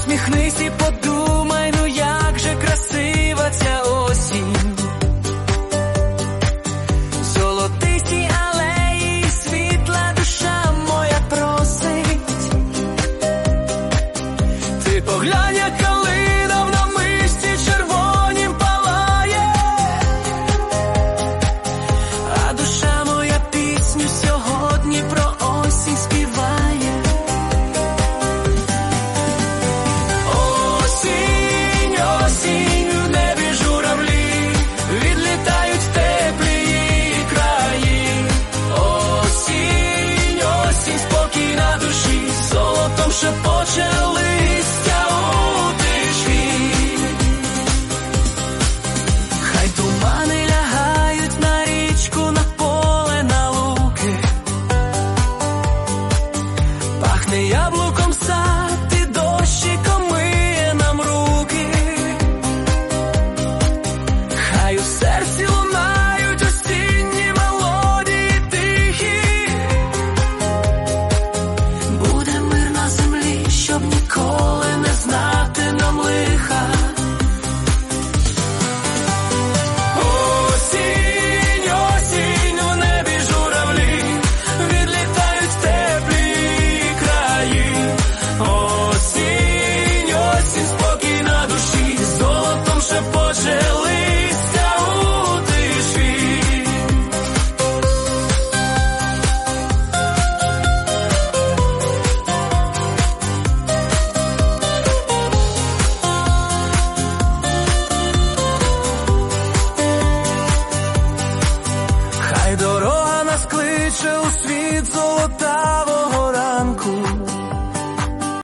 Посміхнись і подумай. там шепоче у тиші, хай тумани лягають на річку, на поле, на луки, пахне яблуком. щоб ніколи не знати нам лиха. Хай дорога нас кличе у світ золота.